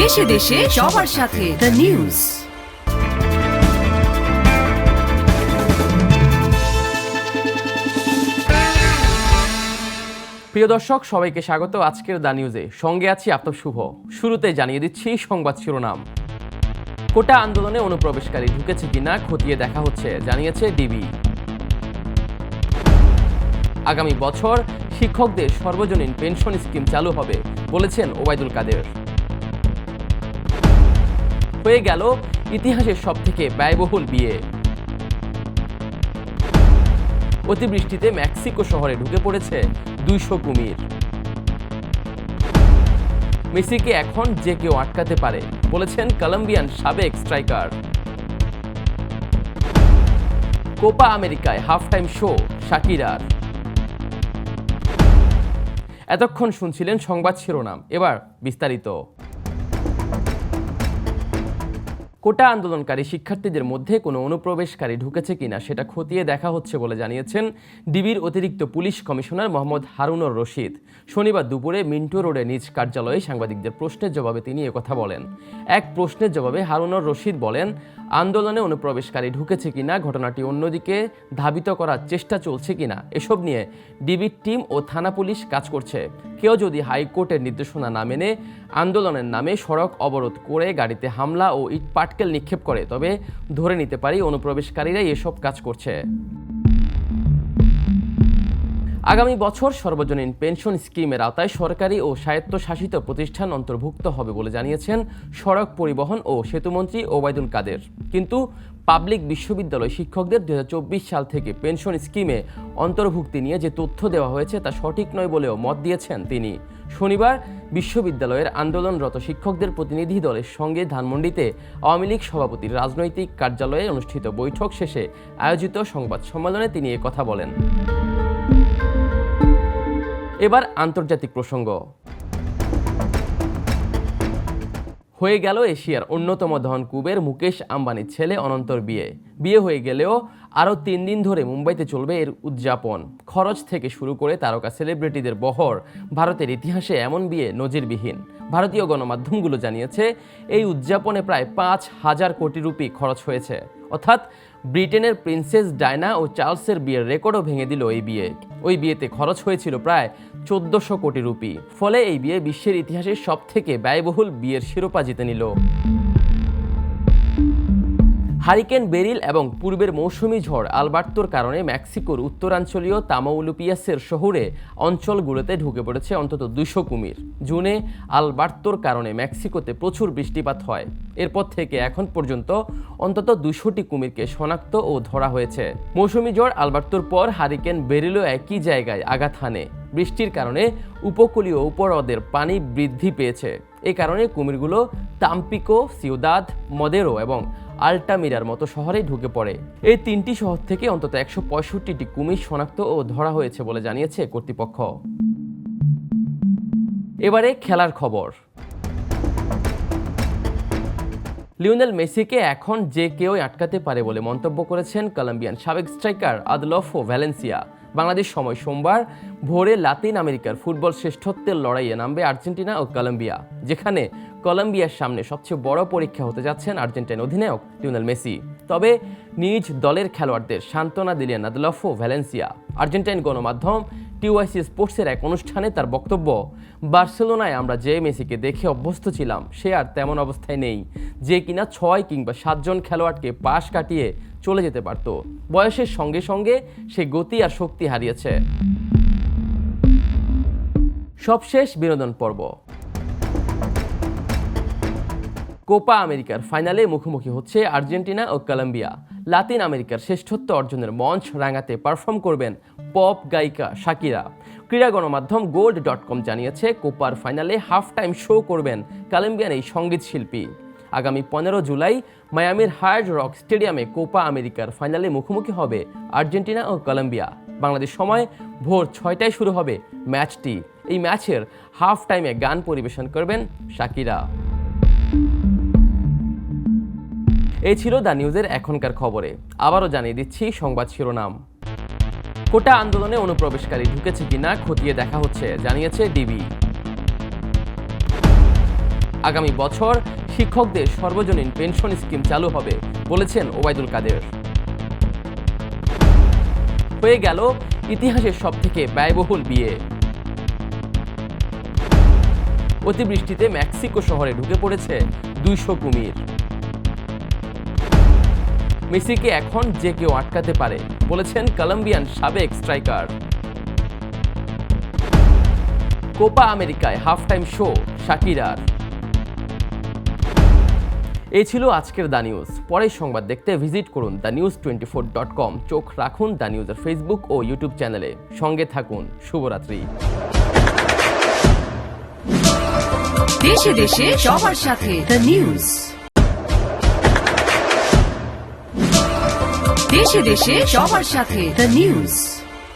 দেশে দেশে সবার সাথে দ্য নিউজ প্রিয় দর্শক, সবাইকে স্বাগত আজকের দা নিউজে সঙ্গে আছি আফতাব শুভ। শুরুতে জানিয়ে দিচ্ছি সংবাদ শিরোনাম। কোটা আন্দোলনে অনুপ্রবেশকারী ঢুকেছে কিনা খতিয়ে দেখা হচ্ছে, জানিয়েছে ডিবি। আগামী বছর শিক্ষকদের সর্বজনীন পেনশন স্কিম চালু হবে, বলেছেন ওবায়দুল কাদের। হয়ে গেল ইতিহাসের সবথেকে ব্যয়বহুল বিয়ে। অতিবৃষ্টিতে মেক্সিকো শহরে ঢুকে পড়েছে দুইশো কুমির। মেসিকে এখন যে কেউ আটকাতে পারে, বলেছেন কলম্বিয়ান সাবেক স্ট্রাইকার। কোপা আমেরিকায় হাফ টাইম শো, শাকিরার। এতক্ষণ শুনছিলেন সংবাদ শিরোনাম, এবার বিস্তারিত। কোটা আন্দোলনকারী শিক্ষার্থীদের মধ্যে কোনো অনুপ্রবেশকারী ঢুকেছে কিনা সেটা খতিয়ে দেখা হচ্ছে বলে জানিয়েছেন ডিবির অতিরিক্ত পুলিশ কমিশনার মোহাম্মদ হারুনর রশিদ। শনিবার দুপুরে মিন্টো রোডে নিজ কার্যালয়ে সাংবাদিকদের প্রশ্নের জবাবে তিনি কথা বলেন। এক প্রশ্নের জবাবে হারুনর রশিদ বলেন, আন্দোলনে অনুপ্রবেশকারী ঢুকেছে কিনা, ঘটনাটি অন্যদিকে ধাবিত করার চেষ্টা চলছে কিনা, এসব নিয়ে ডিবির টিম ও থানা পুলিশ কাজ করছে। কেউ যদি হাইকোর্টের নির্দেশনা না মেনে আন্দোলনের নামে সড়ক অবরোধ করে গাড়িতে হামলা ও ইট পাটকেল নিক্ষেপ করে, তবে ধরে নিতে পারি অনুপ্রবেশকারীরাই এসব কাজ করছে। আগামী বছর সর্বজনীন পেনশন স্কিমের আওতায় সরকারি ও স্বায়ত্তশাসিত প্রতিষ্ঠান অন্তর্ভুক্ত হবে বলে জানিয়েছেন সড়ক পরিবহন ও সেতুমন্ত্রী ওবায়দুল কাদের। কিন্তু পাবলিক বিশ্ববিদ্যালয় শিক্ষকদের দু হাজার চব্বিশ সাল থেকে পেনশন স্কিমে অন্তর্ভুক্তি নিয়ে যে তথ্য দেওয়া হয়েছে তা সঠিক নয় বলেও মত দিয়েছেন তিনি। শনিবার বিশ্ববিদ্যালয়ের আন্দোলনরত শিক্ষকদের প্রতিনিধি দলের সঙ্গে ধানমন্ডিতে আওয়ামী লীগ সভাপতির রাজনৈতিক কার্যালয়ে অনুষ্ঠিত বৈঠক শেষে আয়োজিত সংবাদ সম্মেলনে তিনি কথা বলেন। এবার আন্তর্জাতিক প্রসঙ্গ। হয়ে গেল এশিয়ার অন্যতম ধন কুবের মুকেশ আম্বানির ছেলে অনন্তর বিয়ে। বিয়ে হয়ে গেলেও আরও তিন দিন ধরে মুম্বাইতে চলবে এর উদযাপন। খরচ থেকে শুরু করে তারকা সেলিব্রিটিদের বহর, ভারতের ইতিহাসে এমন বিয়ে নজিরবিহীন। ভারতীয় গণমাধ্যমগুলো জানিয়েছে, এই উদযাপনে প্রায় পাঁচ হাজার কোটি রুপি খরচ হয়েছে। অর্থাৎ ব্রিটেনের প্রিন্সেস ডায়না ও চার্লসের বিয়ের রেকর্ডও ভেঙে দিল এই বিয়ে। ওই বিয়েতে খরচ হয়েছিল প্রায় চোদ্দশো কোটি রুপি। ফলে এই বিয়ে বিশ্বের ইতিহাসে সবথেকে ব্যয়বহুল বিয়ের শিরোপা জিতে নিল। হারিকেন বেরিল এবং পূর্বের মৌসুমি ঝড় আলবার্তোর কারণে মেক্সিকোর উত্তরাঞ্চলীয় তামাউলুপিয়াসের শহরে অঞ্চলগুলোতে ঢুকে পড়েছে অন্তত দুশো কুমির। জুনে আলবার্তোর কারণে মেক্সিকোতে প্রচুর বৃষ্টিপাত হয়। এরপর থেকে এখন পর্যন্ত অন্তত দুশোটি কুমিরকে শনাক্ত ও ধরা হয়েছে। মৌসুমি ঝড় আলবার্তোর পর হারিকেন বেরিলও একই জায়গায় আঘাত হানে। বৃষ্টির কারণে উপকূলীয় উপহ্রদের পানি বৃদ্ধি পেয়েছে। এ কারণে কুমিরগুলো তাম্পিকো, সিউদাদ, মদেরো এবং আল্টামিরার মতো শহরে ঢুকে পড়ে। এই তিনটি শহর থেকে অন্তত একশো পঁয়ষট্টিটি কুমির শনাক্ত ও ধরা হয়েছে বলে জানিয়েছে কর্তৃপক্ষ। এবারে খেলার খবর। লিওনেল মেসিকে এখন যে কেউ আটকাতে পারে বলে মন্তব্য করেছেন কলম্বিয়ান সাবেক স্ট্রাইকার আদলফো ভ্যালেন্সিয়া। বাংলাদেশ সময় সোমবার ভোরে লাতিন আমেরিকার ফুটবল শ্রেষ্ঠত্বের লড়াইয়ে নামবে আর্জেন্টিনা ও কলম্বিয়া, যেখানে কলম্বিয়ার সামনে সবচেয়ে বড় পরীক্ষা হতে যাচ্ছেন আর্জেন্টাইন অধিনায়ক লিওনেল মেসি। তবে নিজ দলের খেলোয়াড়দের সান্ত্বনা দিলেন আদলফো ভ্যালেন্সিয়া। আর্জেন্টাইন গণমাধ্যম টিওয়াইসি স্পোর্টসের এক অনুষ্ঠানে তার বক্তব্য, বার্সেলোনায় আমরা যে মেসিকে দেখে অভ্যস্ত ছিলাম, সে আর তেমন অবস্থায় নেই। যে কিনা ছয় কিংবা সাতজন খেলোয়াড়কে পাশ কাটিয়ে চলে যেতে পারত। বয়সের সঙ্গে সঙ্গে সে গতি আর শক্তি হারিয়েছে। সবশেষ বিনোদন পর্ব। কোপা আমেরিকার ফাইনালে মুখোমুখি হচ্ছে আর্জেন্টিনা ও কলম্বিয়া। লাতিন আমেরিকার শ্রেষ্ঠত্ব অর্জনের মঞ্চ রাঙাতে পারফর্ম করবেন পপ গায়িকা শাকিরা। ক্রীড়া গণমাধ্যম গোল্ড ডট কম জানিয়েছে, কোপার ফাইনালে হাফ টাইম শো করবেন কলম্বিয়ান এই সংগীত শিল্পী। আগামী পনেরো জুলাই মায়ামির হার্ড রক স্টেডিয়ামে কোপা আমেরিকার ফাইনালে মুখোমুখি হবে আর্জেন্টিনা ও কলম্বিয়া। বাংলাদেশ সময় ভোর ছয়টায় শুরু হবে ম্যাচটি। এই ম্যাচের হাফ টাইমে গান পরিবেশন করবেন শাকিরা। এই ছিল দ্য নিউজের এখনকার খবরে। আবারও জানিয়ে দিচ্ছি সংবাদ শিরোনাম। কোটা আন্দোলনে অনুপ্রবেশকারী ঢুকেছে কিনা খতিয়ে দেখা হচ্ছে, জানিয়েছে ডিবি। আগামী বছর শিক্ষকদের সর্বজনীন পেনশন স্কিম চালু হবে, বলেছেন ওবায়দুল কাদের। হয়ে গেল ইতিহাসের সবথেকে ব্যয়বহুল বিয়ে। অতিবৃষ্টিতে মেক্সিকো শহরে ঢুকে পড়েছে দুইশো কুমির। মেসিকে এখন যে কেউ আটকাতে পারে, বলেছেন কলম্বিয়ান সাবেক স্ট্রাইকার। কোপা আমেরিকায় হাফ টাইম শো, শাকিরার। এই ছিল আজকের দ্য নিউজ। পরের সংবাদ দেখতে ভিজিট করুন the news twenty four dot com. চোখ রাখুন দ্য নিউজের ফেসবুক ও ইউটিউব চ্যানেলে। সঙ্গে থাকুন। শুভরাত্রি। দেশে দেশে সবার সাথে দ্য নিউজ। দেশে দেশে সবার সাথে দ্য নিউজ।